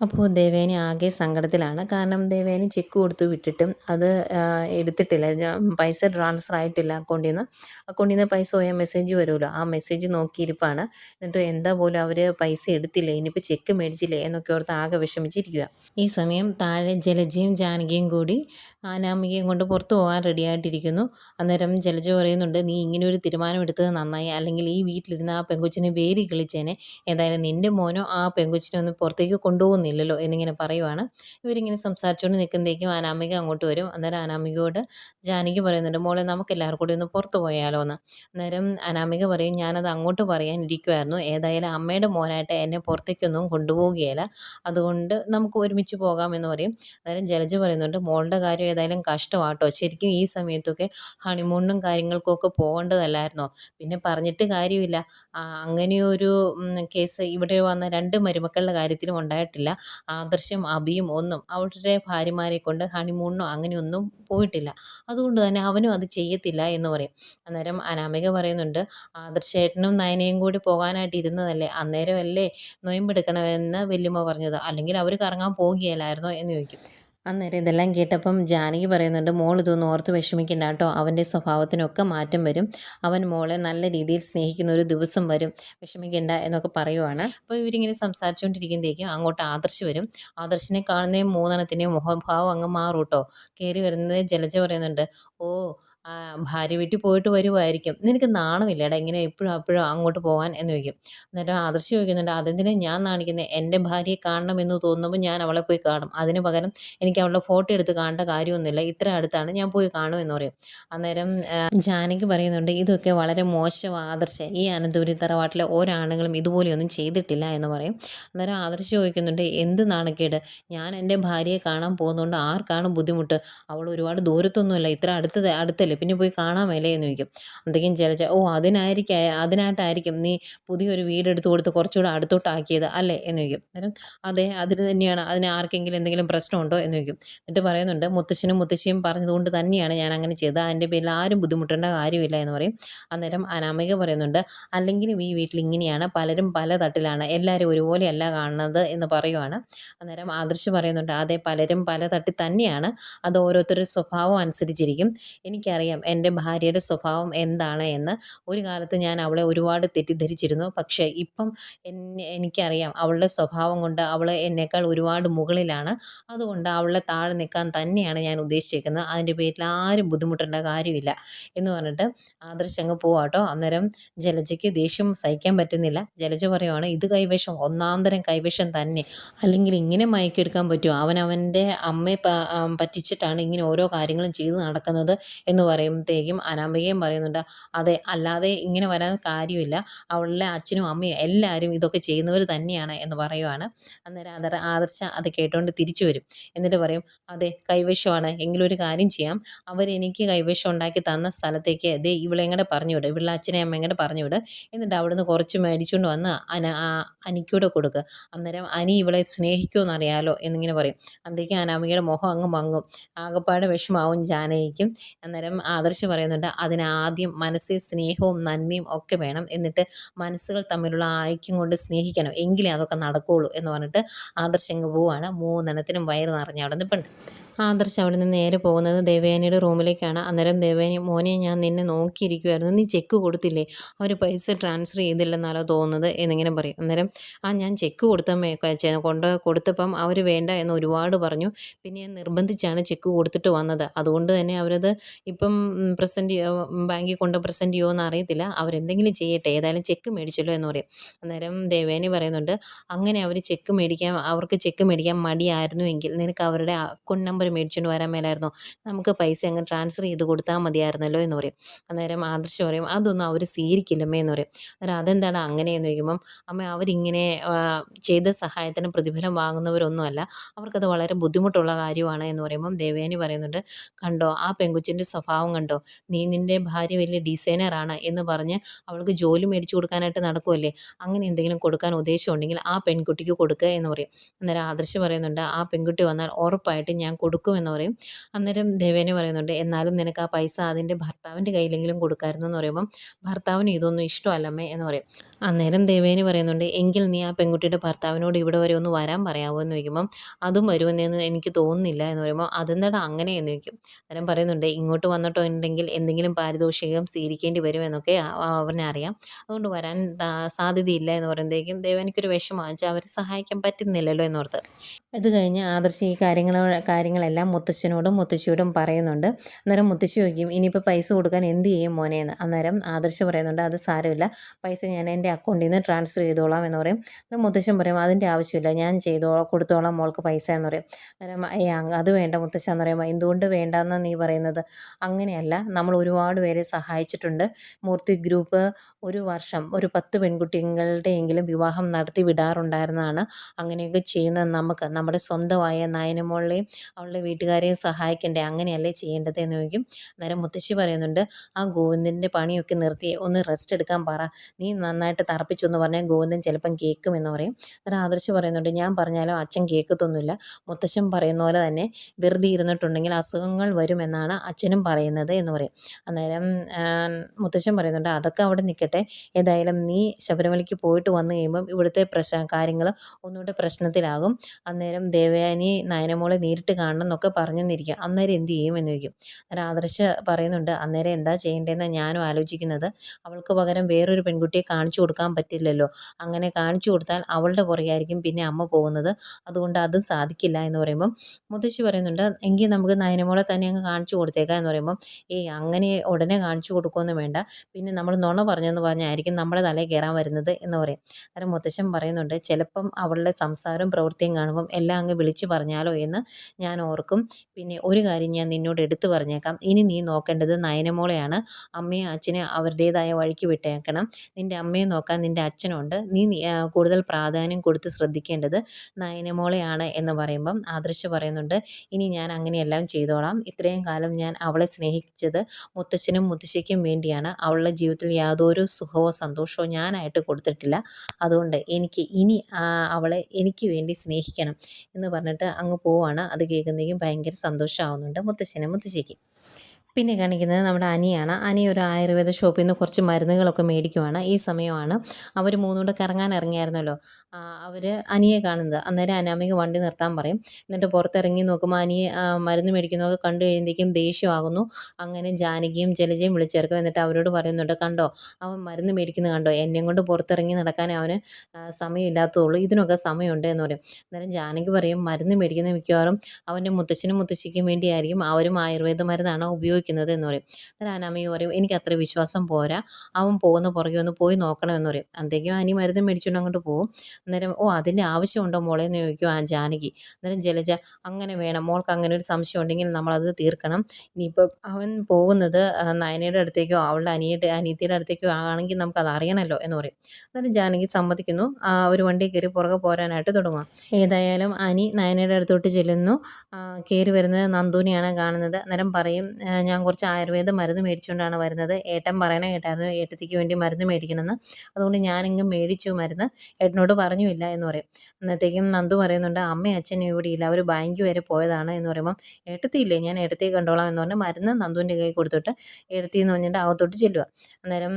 അപ്പോൾ ദേവേനി ആകെ സങ്കടത്തിലാണ്. കാരണം ദേവേനി ചെക്ക് കൊടുത്തു വിട്ടിട്ടും അത് എടുത്തിട്ടില്ല. പൈസ ട്രാൻസ്ഫർ ആയിട്ടില്ല അക്കൗണ്ടിൽ നിന്ന് അക്കൗണ്ടിൽ നിന്ന് പൈസ പോയാൽ മെസ്സേജ് വരുമല്ലോ. ആ മെസ്സേജ് നോക്കിയിരിപ്പാണ്. എന്നിട്ട് എന്താ പോലും അവർ പൈസ എടുത്തില്ല? ഇനിയിപ്പോൾ ചെക്ക് മേടിച്ചില്ലേ? എന്നൊക്കെ ഓർത്ത് ആകെ വിഷമിച്ചിരിക്കുക ഈ സമയം താഴെ ജലജയും ജാനകിയും കൂടി അനാമികയും കൊണ്ട് പുറത്തു പോകാൻ റെഡിയായിട്ടിരിക്കുന്നു അന്നേരം ജലജ പറയുന്നുണ്ട് നീ ഇങ്ങനെ ഒരു തീരുമാനം എടുത്തത് നന്നായി. അല്ലെങ്കിൽ ഈ വീട്ടിലിരുന്ന് ആ പെങ്കൊച്ചിനെ വേരി കളിച്ചേനെ. ഏതായാലും നിന്റെ മോനോ ആ പെങ്കൊച്ചിനെ ഒന്ന് പുറത്തേക്ക് കൊണ്ടുപോകുന്നില്ലല്ലോ എന്നിങ്ങനെ പറയുവാണ്. ഇവരിങ്ങനെ സംസാരിച്ചുകൊണ്ട് നിൽക്കുമ്പോഴേക്കും അനാമിക അങ്ങോട്ട് വരും. അന്നേരം അനാമികയോട് ജാനകി പറയുന്നുണ്ട് മോളെ നമുക്ക് എല്ലാവർക്കും കൂടി ഒന്ന് പുറത്ത് പോയാലോ എന്ന് അന്നേരം അനാമിക പറയും ഞാനത് അങ്ങോട്ട് പറയാൻ ഇരിക്കുമായിരുന്നു ഏതായാലും അമ്മയുടെ മോനായിട്ട് എന്നെ പുറത്തേക്കൊന്നും കൊണ്ടുപോവുകയില്ല. അതുകൊണ്ട് നമുക്ക് ഒരുമിച്ച് പോകാമെന്ന് പറയും. അന്നേരം ജലജ പറയുന്നുണ്ട് മോളുടെ കാര്യം ഏതായാലും കഷ്ടമാട്ടോ. ശരിക്കും ഈ സമയത്തൊക്കെ ഹണിമൂണിനും കാര്യങ്ങൾക്കൊക്കെ പോകേണ്ടതല്ലായിരുന്നോ? പിന്നെ പറഞ്ഞിട്ട് കാര്യമില്ല. അങ്ങനെയൊരു കേസ് ഇവിടെ വന്ന രണ്ട് മരുമക്കളുടെ കാര്യത്തിലും ഉണ്ടായിട്ടില്ല. ആദർശം അബിയും ഒന്നും അവരുടെ ഭാര്യമാരെ കൊണ്ട് ഹണിമൂണിനോ അങ്ങനെയൊന്നും പോയിട്ടില്ല. അതുകൊണ്ട് തന്നെ അവനും അത് ചെയ്യത്തില്ല എന്ന് പറയും. അന്നേരം അനാമിക പറയുന്നുണ്ട് ആദർശേട്ടനും നയനയും കൂടി പോകാനായിട്ട് ഇരുന്നതല്ലേ? അന്നേരമല്ലേ നൊയമ്പെടുക്കണമെന്ന് വല്യമ്മ പറഞ്ഞത്. അല്ലെങ്കിൽ അവർ കറങ്ങാൻ പോകുകയല്ലായിരുന്നോ എന്ന് ചോദിക്കും. അന്നേരം ഇതെല്ലാം കേട്ടപ്പം ജാനകി പറയുന്നുണ്ട് മോൾ ഇതൊന്നും ഓർത്ത് വിഷമിക്കണ്ട കേട്ടോ. അവന്റെ സ്വഭാവത്തിനൊക്കെ മാറ്റം വരും. അവൻ മോളെ നല്ല രീതിയിൽ സ്നേഹിക്കുന്ന ഒരു ദിവസം വരും. വിഷമിക്കണ്ട എന്നൊക്കെ പറയുവാണ്. അപ്പോൾ ഇവരിങ്ങനെ സംസാരിച്ചുകൊണ്ടിരിക്കുമ്പോഴേക്കും അങ്ങോട്ട് ആദർശ് വരും. ആദർശിനെ കാണുന്ന മൂന്നെണ്ണത്തിന്റെയും മുഖഭാവം അങ്ങ് മാറും കേട്ടോ. കയറി വരുന്നത് ജലജ പറയുന്നുണ്ട് ഓ ഭാര്യ വീട്ടിൽ പോയിട്ട് വരുമായിരിക്കും നിനക്ക് നാണമില്ലേടാ ഇങ്ങനെ എപ്പോഴും അപ്പോഴും അങ്ങോട്ട് പോകാൻ എന്ന് ചോദിക്കും. എന്നിട്ട് ആദർശ് ചോദിക്കുന്നുണ്ട് അതെന്തിനാ ഞാൻ നാണിക്കുന്നത് എന്റെ ഭാര്യയെ കാണണമെന്ന് തോന്നുമ്പോൾ ഞാൻ അവളെ പോയി കാണും. അതിന് പകരം എനിക്ക് അവളുടെ ഫോട്ടോ എടുത്ത് കാണേണ്ട കാര്യമൊന്നുമില്ല. ഇത്ര അടുത്താണ് ഞാൻ പോയി കാണും എന്ന് പറയും. അന്നേരം ജാനകി പറയുന്നുണ്ട് ഇതൊക്കെ വളരെ മോശം ആദർശം. ഈ അനന്തപുരി തറവാട്ടിലെ ഒരാണുങ്ങളും ഇതുപോലെയൊന്നും ചെയ്തിട്ടില്ല എന്ന് പറയും. അന്നേരം ആദർശ് ചോദിക്കുന്നുണ്ട് എന്ത് നാണക്കേട്? ഞാൻ എന്റെ ഭാര്യയെ കാണാൻ പോകുന്നതുകൊണ്ട് ആർക്കാണ് ബുദ്ധിമുട്ട്? അവൾ ഒരുപാട് ദൂരത്തൊന്നുമല്ല. ഇത്ര അടുത്ത് അടുത്തല്ലേ പിന്നെ പോയി കാണാമല്ലേ എന്ന് ചോദിക്കും. എന്തെങ്കിലും ജലജ ഓ അതിനായിരിക്കും അതിനായിട്ടായിരിക്കും നീ പുതിയൊരു വീടെടുത്ത് കൊടുത്ത് കുറച്ചുകൂടെ അടുത്തോട്ടാക്കിയത് അല്ലേ? എന്ന് ചോദിക്കും. അന്നേരം അതെ അതിന് തന്നെയാണ്. അതിന് ആർക്കെങ്കിലും എന്തെങ്കിലും പ്രശ്നമുണ്ടോ? എന്ന് ചോദിക്കും. എന്നിട്ട് പറയുന്നുണ്ട് മുത്തശ്ശനും മുത്തശ്ശിയും പറഞ്ഞതുകൊണ്ട് തന്നെയാണ് ഞാൻ അങ്ങനെ ചെയ്തത്. അതിന്റെ പേരിൽ ആരും ബുദ്ധിമുട്ടേണ്ട കാര്യമില്ല എന്ന് പറയും. അന്നേരം അനാമിക പറയുന്നുണ്ട് അല്ലെങ്കിലും ഈ വീട്ടിൽ ഇങ്ങനെയാണ്. പലരും പല തട്ടിലാണ്. എല്ലാവരും ഒരുപോലെയല്ല കാണുന്നത് എന്ന് പറയുവാണ്. അന്നേരം ആദർശ് പറയുന്നുണ്ട് അതെ പലരും പല തട്ടിൽ തന്നെയാണ്. അത് ഓരോരുത്തരുടെ സ്വഭാവം അനുസരിച്ചിരിക്കും. എനിക്കറിയാം എന്റെ ഭാര്യയുടെ സ്വഭാവം എന്താണ്? എന്ന്. ഒരു കാലത്ത് ഞാൻ അവളെ ഒരുപാട് തെറ്റിദ്ധരിച്ചിരുന്നു. പക്ഷേ ഇപ്പം എനിക്കറിയാം അവളുടെ സ്വഭാവം കൊണ്ട് അവൾ എന്നേക്കാൾ ഒരുപാട് മുകളിലാണ്. അതുകൊണ്ട് അവളെ താഴെ നിൽക്കാൻ തന്നെയാണ് ഞാൻ ഉദ്ദേശിച്ചേക്കുന്നത്. അതിന്റെ പേരിൽ ആരും ബുദ്ധിമുട്ടേണ്ട കാര്യമില്ല എന്ന് പറഞ്ഞിട്ട് ആദർശ് അങ്ങ് പോവാട്ടോ അന്നേരം ജലജയ്ക്ക് ദേഷ്യം സഹിക്കാൻ പറ്റുന്നില്ല. ജലജ പറയുവാണ് ഇത് കൈവശം ഒന്നാന്തരം കൈവശം തന്നെ. അല്ലെങ്കിൽ ഇങ്ങനെ മയക്കെടുക്കാൻ പറ്റുമോ? അവൻ അവന്റെ അമ്മയെ പറ്റിച്ചിട്ടാണ് ഇങ്ങനെ ഓരോ കാര്യങ്ങളും ചെയ്ത് നടക്കുന്നത് എന്ന് പറയുമ്പോഴത്തേക്കും അനാമികയും പറയുന്നുണ്ട്. അതെ അല്ലാതെ ഇങ്ങനെ വരാൻ കാര്യമില്ല. അവളുടെ അച്ഛനും അമ്മയും എല്ലാവരും ഇതൊക്കെ ചെയ്യുന്നവർ തന്നെയാണ് എന്ന് പറയുവാണ്. അന്നേരം അതർ ആദർശ അത് കേട്ടുകൊണ്ട് തിരിച്ചു വരും. എന്നിട്ട് പറയും അതെ കൈവശമാണ്. എങ്കിലും ഒരു കാര്യം ചെയ്യാം. അവരെനിക്ക് കൈവശം ഉണ്ടാക്കി തന്ന സ്ഥലത്തേക്ക് ദേ ഇവളെങ്ങടെ കൂടെ പറഞ്ഞു വിട് ഇവളുടെ അച്ഛനെയും അമ്മയെങ്ങടെ പറഞ്ഞുവിട്. പറഞ്ഞു വിട് എന്നിട്ട് അവിടുന്ന് കുറച്ച് മേടിച്ചുകൊണ്ട് വന്ന് അന അനിക്കൂടെ കൊടുക്കുക അന്നേരം അനി ഇവളെ സ്നേഹിക്കുമെന്ന് അറിയാലോ എന്നിങ്ങനെ പറയും. അന്തേക്കും അനാമികയുടെ മുഖം അങ്ങ് മങ്ങും. ആകപ്പാട് വിഷമാവും ജാനകിക്കും. അന്നേരം ആദർശ് പറയുന്നുണ്ട്. അതിനാദ്യം മനസ്സിൽ സ്നേഹവും നന്മയും ഒക്കെ വേണം. എന്നിട്ട് മനസ്സുകൾ തമ്മിലുള്ള ഐക്യം കൊണ്ട് സ്നേഹിക്കണം. എങ്കിലേ അതൊക്കെ നടക്കുകയുള്ളൂ എന്ന് പറഞ്ഞിട്ട് ആദർശ് അങ്ങ് പോവാണ്. മൂന്നെണ്ണത്തിനും വയറ് നിറഞ്ഞ അവിടെ നിന്ന് പെണ്ണ് ആദർശ് അവിടെ നിന്ന് നേരെ പോകുന്നത് ദേവയാനിയുടെ റൂമിലേക്കാണ്. അന്നേരം ദേവയാനി മോനെ ഞാൻ നിന്നെ നോക്കിയിരിക്കുമായിരുന്നു നീ ചെക്ക് കൊടുത്തില്ലേ? അവർ പൈസ ട്രാൻസ്ഫർ ചെയ്തില്ലെന്നാലോ തോന്നുന്നത്? എന്നിങ്ങനെ പറയും. അന്നേരം ആ ഞാൻ ചെക്ക് കൊടുത്തമ്മേ കൊണ്ട് കൊടുത്തപ്പം അവർ വേണ്ട എന്ന് ഒരുപാട് പറഞ്ഞു. പിന്നെ ഞാൻ നിർബന്ധിച്ചാണ് ചെക്ക് കൊടുത്തിട്ട് വന്നത്. അതുകൊണ്ട് തന്നെ അവരത് ഇപ്പം പ്രസന്റ് ബാങ്കിൽ കൊണ്ട് പ്രസന്റ് ചെയ്യുമോ അറിയത്തില്ല. അവരെന്തെങ്കിലും ചെയ്യട്ടെ ഏതായാലും ചെക്ക് മേടിച്ചല്ലോ എന്ന് പറയും. അന്നേരം ദേവേനി പറയുന്നുണ്ട് അങ്ങനെ അവർ ചെക്ക് മേടിക്കാൻ അവർക്ക് ചെക്ക് മേടിക്കാൻ മടിയായിരുന്നുവെങ്കിൽ നിനക്ക് അവരുടെ അക്കൗണ്ട് നമ്പർ മേടിച്ചുകൊണ്ട് വരാൻ മേലായിരുന്നു? നമുക്ക് പൈസ അങ്ങ് ട്രാൻസ്ഫർ ചെയ്ത് കൊടുത്താൽ മതിയായിരുന്നല്ലോ എന്ന് പറയും. അന്നേരം ആദർശ് പറയും അതൊന്നും അവർ സ്വീകരിക്കില്ലമ്മേ എന്ന് പറയും. അന്നേരം അതെന്താണ് അങ്ങനെയെന്ന് ചോദിക്കുമ്പം അമ്മ അവരിങ്ങനെ ചെയ്ത സഹായത്തിന് പ്രതിഫലം വാങ്ങുന്നവരൊന്നുമല്ല. അവർക്കത് വളരെ ബുദ്ധിമുട്ടുള്ള കാര്യമാണ് എന്ന് പറയുമ്പം ദേവേനി പറയുന്നുണ്ട് കണ്ടോ ആ പെങ്കുച്ചിന്റെ സ്വഭാവം പാവം കണ്ടോ? നീ നിന്റെ ഭാര്യ വലിയ ഡിസൈനറാണ് എന്ന് പറഞ്ഞ് അവൾക്ക് ജോലി മേടിച്ചു കൊടുക്കാനായിട്ട് നടക്കുമല്ലേ അങ്ങനെ എന്തെങ്കിലും കൊടുക്കാൻ ഉദ്ദേശമുണ്ടെങ്കിൽ ആ പെൺകുട്ടിക്ക് കൊടുക്കുക എന്ന് പറയും. അന്നേരം ആദർശ് പറയുന്നുണ്ട് ആ പെൺകുട്ടി വന്നാൽ ഉറപ്പായിട്ട് ഞാൻ കൊടുക്കുമെന്ന് പറയും. അന്നേരം ദേവേനെ പറയുന്നുണ്ട് എന്നാലും നിനക്ക് ആ പൈസ അതിന്റെ ഭർത്താവിന്റെ കയ്യിലെങ്കിലും കൊടുക്കാമായിരുന്നു എന്ന് പറയുമ്പം ഭർത്താവിന് ഇതൊന്നും ഇഷ്ടമല്ലമ്മേ എന്ന് പറയും. അന്നേരം ദേവേനി പറയുന്നുണ്ട് എങ്കിൽ നീ ആ പെൺകുട്ടിയുടെ ഭർത്താവിനോട് ഇവിടെ വരെ ഒന്ന് വരാൻ പറയാമോ എന്ന് ചോദിക്കുമ്പം അതും വരുമെന്ന് എനിക്ക് തോന്നുന്നില്ല. എന്ന് പറയുമ്പോൾ അതെന്താടാ അങ്ങനെ എന്ന് ചോദിക്കും. അന്നേരം പറയുന്നുണ്ട് ഇങ്ങോട്ട് വന്നിട്ടോ ഉണ്ടെങ്കിൽ എന്തെങ്കിലും പാരിതോഷികം സ്വീകരിക്കേണ്ടി വരുമെന്നൊക്കെ അറിയാം. അതുകൊണ്ട് വരാൻ സാധ്യതയില്ല എന്ന് പറയുമ്പോഴത്തേക്കും ദേവേനിക്കൊരു വിഷമം വെച്ചാൽ അവരെ സഹായിക്കാൻ പറ്റുന്നില്ലല്ലോ എന്നോർത്ത് ഇത് കഴിഞ്ഞ് ആദർശ ഈ കാര്യങ്ങൾ കാര്യങ്ങളെല്ലാം മുത്തശ്ശനോടും മുത്തശ്ശിയോടും പറയുന്നുണ്ട്. അന്നേരം മുത്തശ്ശി ചോദിക്കും ഇനിയിപ്പോൾ പൈസ കൊടുക്കാൻ എന്ത് ചെയ്യും മോനെ എന്ന് അന്നേരം ആദർശ് പറയുന്നുണ്ട് അത് സാരമില്ല. പൈസ ഞാൻ എന്റെ അക്കൗണ്ടിൽ നിന്ന് ട്രാൻസ്ഫർ ചെയ്തോളാം എന്ന് പറയും. അന്നേരം മുത്തശ്ശൻ പറയും അതിന്റെ ആവശ്യമില്ല ഞാൻ ചെയ്തോളാം കൊടുത്തോളാം മോൾക്ക് പൈസ എന്ന് പറയും. അന്നേരം അത് വേണ്ട മുത്തശ്ശൻ എന്ന് പറയുമ്പോൾ എന്തുകൊണ്ട് വേണ്ടെന്ന് നീ പറയുന്നത്? അങ്ങനെയല്ല നമ്മൾ ഒരുപാട് പേരെ സഹായിച്ചിട്ടുണ്ട്. മൂർത്തി ഗ്രൂപ്പ് ഒരു വർഷം ഒരു പത്ത് പെൺകുട്ടികളുടെയെങ്കിലും വിവാഹം നടത്തി വിടാറുണ്ടായിരുന്നതാണ്. അങ്ങനെയൊക്കെ ചെയ്യുന്നത് നമുക്ക് നമ്മുടെ സ്വന്തമായ നയനമോളെയും അവളുടെ വീട്ടുകാരെയും സഹായിക്കണ്ടേ? അങ്ങനെയല്ലേ ചെയ്യേണ്ടത് എന്ന് ചോദിക്കും. അന്നേരം മുത്തശ്ശി പറയുന്നുണ്ട് ആ ഗോവിന്ദന്റെ പണിയൊക്കെ നിർത്തി ഒന്ന് റെസ്റ്റ് എടുക്കാൻ പറ. നീ നന്നായിട്ട് തറപ്പിച്ചു എന്ന് പറഞ്ഞാൽ ഗോവിന്ദൻ ചിലപ്പം കേൾക്കുമെന്ന് പറയും. അന്നേരം ആദർശ് പറയുന്നുണ്ട് ഞാൻ പറഞ്ഞാലോ അച്ഛൻ കേൾക്കത്തൊന്നുമില്ല മുത്തശ്ശൻ പറയുന്ന പോലെ തന്നെ വെറുതെ ഇരുന്നിട്ടുണ്ടെങ്കിൽ അസുഖങ്ങൾ വരുമെന്നാണ് അച്ഛനും പറയുന്നത് എന്ന് പറയും. അന്നേരം മുത്തശ്ശൻ പറയുന്നുണ്ട് അതൊക്കെ അവിടെ നിൽക്കട്ടെ. ഏതായാലും നീ ശബരിമലയ്ക്ക് പോയിട്ട് വന്നു കഴിയുമ്പം ഇവിടുത്തെ പ്രശ്ന കാര്യങ്ങൾ ഒന്നുകൂടെ പ്രശ്നത്തിലാകും. അന്നേരം ദേവയാനി നയനമോളെ നേരിട്ട് കാണണം എന്നൊക്കെ പറഞ്ഞെന്നിരിക്കും. അന്നേരം എന്ത് ചെയ്യും എന്ന് ചോദിക്കും. അന്നേരം ആദർശ് പറയുന്നുണ്ട് അന്നേരം എന്താ ചെയ്യേണ്ടതെന്ന് ഞാനും ആലോചിക്കുന്നത്. അവൾക്ക് പകരം വേറൊരു പെൺകുട്ടിയെ കാണിച്ചു കൊടുക്കാൻ പറ്റില്ലല്ലോ. അങ്ങനെ കാണിച്ചു കൊടുത്താൽ അവളുടെ പുറകെയായിരിക്കും പിന്നെ അമ്മ പോകുന്നത്. അതുകൊണ്ട് അതും സാധിക്കില്ല എന്ന് പറയുമ്പം മുത്തശ്ശി പറയുന്നുണ്ട് എങ്കിൽ നമുക്ക് നയനമോളെ തന്നെ അങ്ങ് കാണിച്ചു കൊടുത്തേക്കാം എന്ന് പറയുമ്പം ഏയ് അങ്ങനെ ഉടനെ കാണിച്ചു കൊടുക്കുമെന്ന് വേണ്ട. പിന്നെ നമ്മൾ നുണ പറഞ്ഞെന്ന് പറഞ്ഞായിരിക്കും നമ്മുടെ തലയിൽ കയറാൻ വരുന്നത് എന്ന് പറയും. അന്നേരം മുത്തശ്ശൻ പറയുന്നുണ്ട് ചിലപ്പം അവളുടെ സംസാരവും പ്രവൃത്തിയും കാണുമ്പം എല്ലാം അങ്ങ് വിളിച്ചു പറഞ്ഞാലോ എന്ന് ഞാൻ ഓർക്കും. പിന്നെ ഒരു കാര്യം ഞാൻ നിന്നോട് എടുത്തു പറഞ്ഞേക്കാം. ഇനി നീ നോക്കേണ്ടത് നയനമോളെയാണ്. അമ്മയും അച്ഛനെ അവരുടേതായ വഴിക്ക് വിട്ടേക്കണം. നിന്റെ അമ്മയെ നോക്കാൻ നിന്റെ അച്ഛനുണ്ട്. നീ കൂടുതൽ പ്രാധാന്യം കൊടുത്ത് ശ്രദ്ധിക്കേണ്ടത് നയനമോളെയാണ് എന്ന് പറയുമ്പം ആദർശ് പറയുന്നുണ്ട്. ഇനി ഞാൻ അങ്ങനെയെല്ലാം ചെയ്തോളാം. ഇത്രയും കാലം ഞാൻ അവളെ സ്നേഹിച്ചത് മുത്തച്ഛനും മുത്തശ്ശിക്കും വേണ്ടിയാണ്. അവളുടെ ജീവിതത്തിൽ യാതൊരു സുഖമോ സന്തോഷമോ ഞാനായിട്ട് കൊടുത്തിട്ടില്ല. അതുകൊണ്ട് എനിക്ക് ഇനി അവളെ എനിക്ക് വേണ്ടി സ്നേഹിക്കണം എന്ന് പറഞ്ഞിട്ട് അങ്ങ് പോവാണ്. അത് കേൾക്കുന്നതെങ്കിൽ ഭയങ്കര സന്തോഷമാവുന്നുണ്ട് മുത്തശ്ശനും മുത്തശ്ശിക്കും. പിന്നെ കാണിക്കുന്നത് നമ്മുടെ അനിയാണ്. അനി ഒരു ആയുർവേദ ഷോപ്പിൽ നിന്ന് കുറച്ച് മരുന്നുകളൊക്കെ മേടിക്കുവാണ്. ഈ സമയമാണ് അവർ മൂന്നുകൂടെ കറങ്ങാൻ ഇറങ്ങിയായിരുന്നല്ലോ. അവർ അനിയെ കാണുന്നത്. അന്നേരം അനാമിക വണ്ടി നിർത്താൻ പറയും. എന്നിട്ട് പുറത്തിറങ്ങി നോക്കുമ്പോൾ അനിയെ മരുന്ന് മേടിക്കുന്നതൊക്കെ കണ്ടു കഴിയുമ്പോഴേക്കും ദേഷ്യമാകുന്നു. അങ്ങനെ ജാനകിയും ജലജയും വിളിച്ചേർക്കും. എന്നിട്ട് അവരോട് പറയുന്നുണ്ട് കണ്ടോ അവൻ മരുന്ന് മേടിക്കുന്നത് കണ്ടോ? എന്നെയും കൊണ്ട് പുറത്തിറങ്ങി നടക്കാൻ അവന് സമയമില്ലാത്തതുള്ളൂ. ഇതിനൊക്കെ സമയമുണ്ട് എന്ന് പറയും. അന്നേരം ജാനകി പറയും മരുന്ന് മേടിക്കുന്ന മിക്കവാറും അവന്റെ മുത്തശ്ശനും മുത്തശ്ശിക്കും വേണ്ടിയായിരിക്കും. അവരും ആയുർവേദ മരുന്നാണ് ഉപയോഗിക്കുന്നത്. ഉപയോഗിക്കുന്നത് എന്ന് പറയും. അന്നേരം അനാമിക പറയും എനിക്ക് അത്ര വിശ്വാസം പോരാ. അവൻ പോകുന്ന പുറകെ ഒന്ന് പോയി നോക്കണമെന്ന് പറയും. അന്തേക്കും അനി മരുന്ന് മേടിച്ചുകൊണ്ട് അങ്ങോട്ട് പോകും. അന്നേരം ഓ അതിന്റെ ആവശ്യമുണ്ടോ മോളെ? എന്ന് ചോദിക്കും ആ ജാനകി. അന്നേരം ജലജ അങ്ങനെ വേണം. മോൾക്ക് അങ്ങനെ ഒരു സംശയം ഉണ്ടെങ്കിൽ നമ്മളത് തീർക്കണം. ഇനിയിപ്പോൾ അവൻ പോകുന്നത് നയനയുടെ അടുത്തേക്കോ അവളുടെ അനിയുടെ അനിയത്തിയുടെ അടുത്തേക്കോ ആണെങ്കിൽ നമുക്കത് അറിയണമല്ലോ എന്ന് പറയും. അന്നേരം ജാനകി സമ്മതിക്കുന്നു. ആ ഒരു വണ്ടി കയറി പുറകെ പോരാനായിട്ട് തുടങ്ങുക ഏതായാലും അനി നയനയുടെ അടുത്തോട്ട് ചെല്ലുന്നു. കയറി വരുന്നത് നന്ദൂനെയാണ് കാണുന്നത്. അന്നേരം പറയും ഞാൻ കുറച്ച് ആയുർവേദ മരുന്ന് മേടിച്ചുകൊണ്ടാണ് വരുന്നത്. ഏട്ടൻ പറയണ കേട്ടായിരുന്നു ഏട്ടത്തിക്ക് വേണ്ടി മരുന്ന് മേടിക്കണമെന്ന്. അതുകൊണ്ട് ഞാനിങ്ങ് മേടിച്ചു മരുന്ന്. ഏട്ടനോട് പറഞ്ഞുമില്ല എന്ന് പറയും. അന്നത്തേക്കും നന്ദു പറയുന്നുണ്ട് അമ്മയും അച്ഛനും ഇവിടെ ഇല്ല. അവർ ബാങ്ക് വരെ പോയതാണ് എന്ന് പറയുമ്പം ഏട്ടത്തിയില്ലേ ഞാൻ ഏട്ടത്തിയെ കണ്ടോളാം എന്ന് പറഞ്ഞ് മരുന്ന് നന്ദുവിന്റെ കൈ കൊടുത്തിട്ട് ഏട്ടത്തി എന്ന് പറഞ്ഞിട്ട് അകത്തോട്ട് ചെല്ലുക അന്നേരം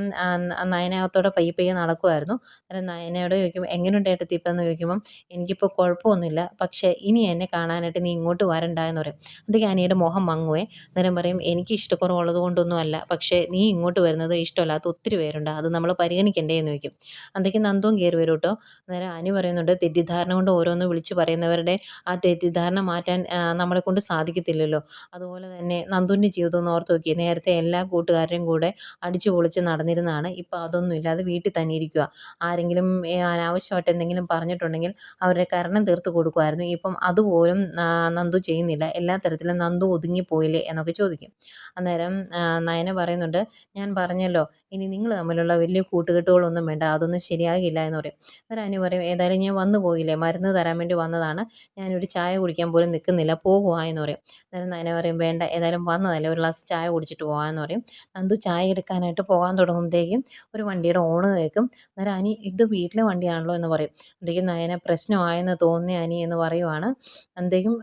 നയനകത്തോടെ പയ്യെ പയ്യെ നടക്കുമായിരുന്നു അന്നേരം നയനയോട് ചോദിക്കുമ്പോൾ എങ്ങനെയുണ്ട് ഏട്ടത്തി ഇപ്പം? എന്ന് ചോദിക്കുമ്പം എനിക്കിപ്പോൾ കുഴപ്പമൊന്നുമില്ല. പക്ഷേ ഇനി എന്നെ കാണാനായിട്ട് നീ ഇങ്ങോട്ട് വരണ്ട എന്ന് പറയും. അതൊക്കെ അനിയുടെ മോഹം മങ്ങുവേ. അന്നേരം പറയും എനിക്ക് ഇഷ്ടക്കുറവുള്ളത് കൊണ്ടൊന്നും അല്ല പക്ഷേ നീ ഇങ്ങോട്ട് വരുന്നത് ഇഷ്ടമല്ലാത്ത ഒത്തിരി പേരുണ്ട്. അത് നമ്മൾ പരിഗണിക്കണ്ടേ എന്ന് വയ്ക്കും. അന്തേക്ക് നന്ദവും കയറി വരും കേട്ടോ. അന്നേരം അനു പറയുന്നുണ്ട് തെറ്റിദ്ധാരണ കൊണ്ട് ഓരോന്ന് വിളിച്ച് പറയുന്നവരുടെ ആ തെറ്റിദ്ധാരണ മാറ്റാൻ നമ്മളെ കൊണ്ട് സാധിക്കത്തില്ലല്ലോ. അതുപോലെ തന്നെ നന്ദുവിന്റെ ജീവിതം ഒന്ന് ഓർത്ത് നോക്കി നേരത്തെ എല്ലാ കൂട്ടുകാരുടെയും കൂടെ അടിച്ചു പൊളിച്ച് നടന്നിരുന്നതാണ്. ഇപ്പോൾ അതൊന്നും ഇല്ലാതെ വീട്ടിൽ തന്നെ ഇരിക്കുക ആരെങ്കിലും അനാവശ്യമായിട്ട് എന്തെങ്കിലും പറഞ്ഞിട്ടുണ്ടെങ്കിൽ അവരുടെ കരണം തീർത്ത് കൊടുക്കുമായിരുന്നു. ഇപ്പം അതുപോലും നന്ദു ചെയ്യുന്നില്ല. എല്ലാ തരത്തിലും നന്ദു ഒതുങ്ങിപ്പോയില്ലേ എന്നൊക്കെ ചോദിക്കും. അന്നേരം നയന പറയുന്നുണ്ട് ഞാൻ പറഞ്ഞല്ലോ ഇനി നിങ്ങൾ തമ്മിലുള്ള വലിയ കൂട്ടുകെട്ടുകളൊന്നും വേണ്ട അതൊന്നും ശരിയാകില്ല എന്ന് പറയും. അന്നേരം അനു പറയും ഏതായാലും ഞാൻ വന്നു പോയില്ലേ മരുന്ന് തരാൻ വേണ്ടി വന്നതാണ് ഞാനൊരു ചായ കുടിക്കാൻ പോലും നിൽക്കുന്നില്ല പോകുക എന്ന് പറയും. അന്നേരം നയന പറയും വേണ്ട ഏതായാലും വന്നതല്ലേ ഒരു ഗ്ലാസ് ചായ കുടിച്ചിട്ട് പോകാമെന്ന് പറയും. നന്ദു ചായ എടുക്കാനായിട്ട് പോകാൻ തുടങ്ങുമ്പോഴത്തേക്കും ഒരു വണ്ടിയുടെ ഓണ് കേൾക്കും. അന്നേരം അനി ഇത് വീട്ടിലെ വണ്ടിയാണല്ലോ എന്ന് പറയും. അന്തേക്കും നയന പ്രശ്നമായെന്ന് തോന്നി അനി എന്ന് പറയുവാണ്. അന്തേക്കും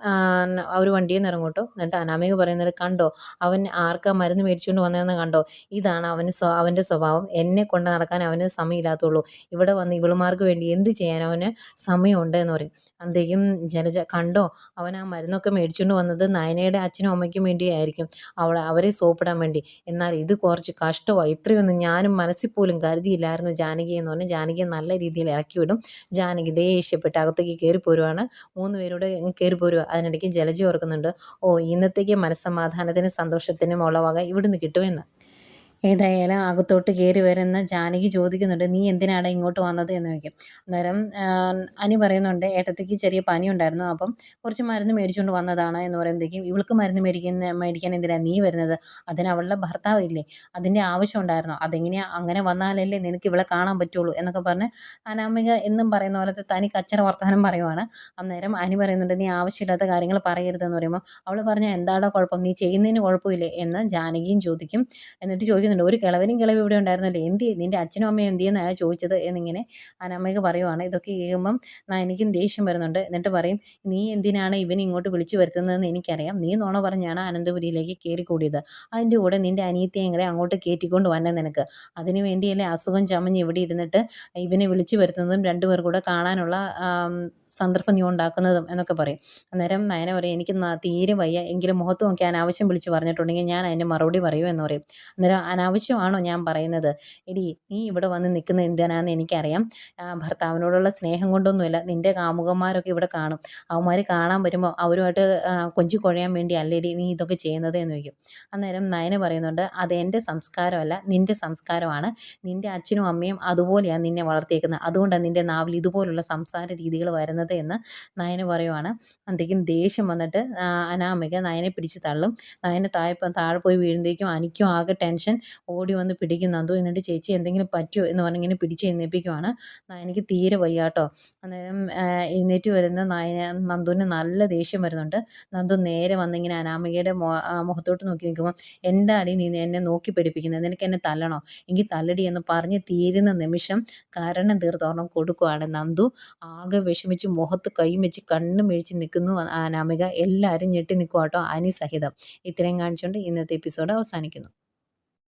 ഒരു വണ്ടിയിൽ നിന്ന് ഇറങ്ങോട്ടോ എന്നിട്ട് അനാമിക പറയുന്നത് കണ്ടോ അവൻ ആർക്കാ മരുന്ന് മേടിച്ചുകൊണ്ട് വന്നതെന്ന് കണ്ടോ? ഇതാണ് അവന് അവന്റെ സ്വഭാവം. എന്നെ കൊണ്ട് നടക്കാൻ അവന് സമയമില്ലാത്തുള്ളൂ. ഇവിടെ വന്ന് ഇവളുമാർക്ക് വേണ്ടി എന്ത് ചെയ്യാൻ അവന് സമയമുണ്ട് എന്ന് പറയും. അന്തേക്കും ജലജ കണ്ടോ? അവൻ ആ മരുന്നൊക്കെ മേടിച്ചുകൊണ്ട് വന്നത് നയനയുടെ അച്ഛനും അമ്മയ്ക്കും വേണ്ടിയായിരിക്കും. അവളെ അവരെ സോപ്പിടാൻ വേണ്ടി. എന്നാൽ ഇത് കുറച്ച് കഷ്ടമാണ് ഇത്രയൊന്നും ഞാനും മനസ്സിൽ പോലും കരുതിയില്ലായിരുന്നു ജാനകി എന്ന് പറഞ്ഞ്. ജാനകിയെ നല്ല രീതിയിൽ ഇറക്കി വിടും. ജാനകി ദേഷ്യപ്പെട്ട് അകത്തേക്ക് കയറി പോരുവാണ്. മൂന്ന് പേരോട് കയറി പോരുക അതിനിടയ്ക്ക് ജലജ ഓർക്കുന്നുണ്ട്. ഓ ഇന്നത്തേക്ക് മനസ്സമാധാനത്തിന് സന്തോഷത്തിനും ഉള്ള വക ഇവിടുന്ന് കിട്ടുമെന്ന്. ഏതായാലും അകത്തോട്ട് കയറി വരുന്ന ജാനകി ചോദിക്കുന്നുണ്ട് നീ എന്തിനാണ് ഇങ്ങോട്ട് വന്നത്? എന്ന് ചോദിക്കും. അന്നേരം അനി പറയുന്നുണ്ട് ഏട്ടത്തിക്ക് ചെറിയ പനി ഉണ്ടായിരുന്നു അപ്പം കുറച്ച് മരുന്ന് മേടിച്ചുകൊണ്ട് വന്നതാണ്. എന്ന് പറയുമ്പോഴത്തേക്കും ഇവൾക്ക് മരുന്ന് മേടിക്കുന്ന മേടിക്കാൻ എന്തിനാണ് നീ വരുന്നത്? അതിന് അവളുടെ ഭർത്താവ് ഇല്ലേ? അതിന്റെ ആവശ്യം ഉണ്ടായിരുന്നു? അതെങ്ങനെയാ അങ്ങനെ വന്നാലല്ലേ നിനക്ക് ഇവളെ കാണാൻ പറ്റുള്ളൂ? എന്നൊക്കെ പറഞ്ഞ് അനാമിക എന്നും പറയുന്ന പോലത്തെ തനി കച്ചറ വർത്തമാനം പറയുവാണ്. അന്നേരം അനി പറയുന്നുണ്ട് നീ ആവശ്യമില്ലാത്ത കാര്യങ്ങൾ പറയരുതെന്ന് പറയുമ്പോൾ അവൾ പറഞ്ഞാൽ എന്താടാ കുഴപ്പം? നീ ചെയ്യുന്നതിന് കുഴപ്പമില്ലേ? എന്ന് ജാനകിയും ചോദിക്കും. എന്നിട്ട് ചോദിക്കുന്നു ചോദിക്കുന്നുണ്ട് ഒരു കിളവനും കിളവ് ഇവിടെ ഉണ്ടായിരുന്നല്ലേ. എന്ത് നിന്റെ അച്ഛനും അമ്മയും എന്ത് ചെയ്യുന്നതാണ് ചോദിച്ചത് എന്നിങ്ങനെ അനമ്മയ്ക്ക് പറയുവാണ്. ഇതൊക്കെ കേൾക്കുമ്പം എനിക്കും ദേഷ്യം വരുന്നുണ്ട്. എന്നിട്ട് പറയും നീ എന്തിനാണ് ഇവനെ ഇങ്ങോട്ട് വിളിച്ചു വരുത്തുന്നതെന്ന് എനിക്കറിയാം. നീ നോണ പറഞ്ഞാണ് അനന്തപുരിയിലേക്ക് കയറിക്കൂടിയത്. അതിന്റെ കൂടെ നിന്റെ അനിയത്തിയെ എങ്ങനെ അങ്ങോട്ട് കയറ്റിക്കൊണ്ട് വന്നെ നിനക്ക്? അതിനു വേണ്ടിയല്ലേ അസുഖം ചമഞ്ഞ് ഇവിടെ ഇരുന്നിട്ട് ഇവനെ വിളിച്ചു വരുത്തുന്നതും രണ്ടുപേർ കൂടെ കാണാനുള്ള സന്ദർഭം നീ ഉണ്ടാക്കുന്നതും എന്നൊക്കെ പറയും. അന്നേരം നയന പറയും എനിക്ക് തീരെ വയ്യ. എങ്കിലും മുഖത്ത് നോക്കി അനാവശ്യം വിളിച്ച് പറഞ്ഞിട്ടുണ്ടെങ്കിൽ ഞാൻ അതിന് മറുപടി പറയൂ എന്ന് പറയും. അന്നേരം അനാവശ്യമാണോ ഞാൻ പറയുന്നത്? എടി നീ ഇവിടെ വന്ന് നിൽക്കുന്ന എന്തിനാന്ന് എനിക്കറിയാം. ഭർത്താവിനോടുള്ള സ്നേഹം കൊണ്ടൊന്നുമില്ല നിന്റെ കാമുകന്മാരൊക്കെ ഇവിടെ കാണും. അവന്മാർ കാണാൻ വരുമ്പോൾ അവരുമായിട്ട് കൊഞ്ചി കുഴയാൻ വേണ്ടി അല്ലേടി നീ ഇതൊക്കെ ചെയ്യുന്നത് എന്ന് ചോദിക്കും. അന്നേരം നയന പറയുന്നുണ്ട് അത് എന്റെ സംസ്കാരമല്ല നിന്റെ സംസ്കാരമാണ്. നിന്റെ അച്ഛനും അമ്മയും അതുപോലെയാണ് നിന്നെ വളർത്തിയേക്കുന്നത്. അതുകൊണ്ടാണ് നിന്റെ നാവിൽ ഇതുപോലുള്ള സംസാര രീതികൾ വരുന്നത് എന്ന് നയന പറയുവാണ്. അന്തേക്കും ദേഷ്യം വന്നിട്ട് അനാമിക നയനെ പിടിച്ച് തള്ളും. നയനെ താഴെ താഴെ പോയി വീഴുമ്പോഴേക്കും അനിക്കും ആകെ ടെൻഷൻ. ഓടി വന്ന് പിടിക്കുന്നു അതോ എന്നിട്ട് ചേച്ചി എന്തെങ്കിലും പറ്റുമോ എന്ന് പറഞ്ഞ് ഇങ്ങനെ പിടിച്ച് എഴുന്നേൽപ്പിക്കുവാണ്. എനിക്ക് തീരെ വയ്യാട്ടോ. അന്നേരം എഴുന്നേറ്റ് വരുന്ന നായന നന്ദുവിന് നല്ല ദേഷ്യം വരുന്നുണ്ട്. നന്ദു നേരെ വന്നിങ്ങനെ അനാമികയുടെ മുഖത്തോട്ട് നോക്കി നിൽക്കുമ്പോൾ എന്താടി നീ എന്നെ നോക്കി പിടിപ്പിക്കുന്നത് നിനക്ക് എന്നെ തല്ലണോ? എങ്കിൽ തല്ലടി എന്ന് പറഞ്ഞ് തീരുന്ന നിമിഷം കാരണം തീർത്തോണം കൊടുക്കുവാണ് നന്ദു. ആകെ വിഷമിച്ച് മുഖത്ത് കൈയും വെച്ച് കണ്ണും മേടിച്ച് നിൽക്കുന്നു അനാമിക. എല്ലാവരും ഞെട്ടി നിൽക്കുവാട്ടോ അനി സഹിതം ഇത്രയും കാണിച്ചുകൊണ്ട് ഇന്നത്തെ എപ്പിസോഡ് അവസാനിക്കുന്നു.